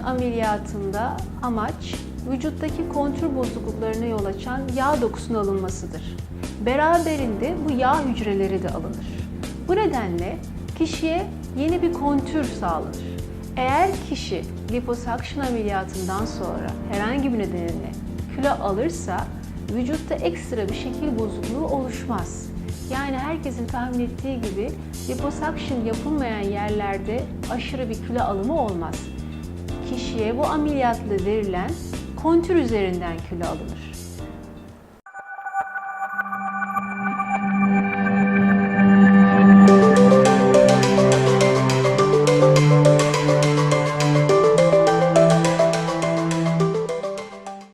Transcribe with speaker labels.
Speaker 1: ameliyatında amaç vücuttaki kontür bozukluklarına yol açan yağ dokusunun alınmasıdır. Beraberinde bu yağ hücreleri de alınır. Bu nedenle kişiye yeni bir kontür sağlanır. Eğer kişi liposuction ameliyatından sonra herhangi bir nedenle kilo alırsa vücutta ekstra bir şekil bozukluğu oluşmaz. Yani herkesin tahmin ettiği gibi liposuction yapılmayan yerlerde aşırı bir kilo alımı olmaz. Kişiye bu ameliyatla verilen kontür üzerinden kilo alınır.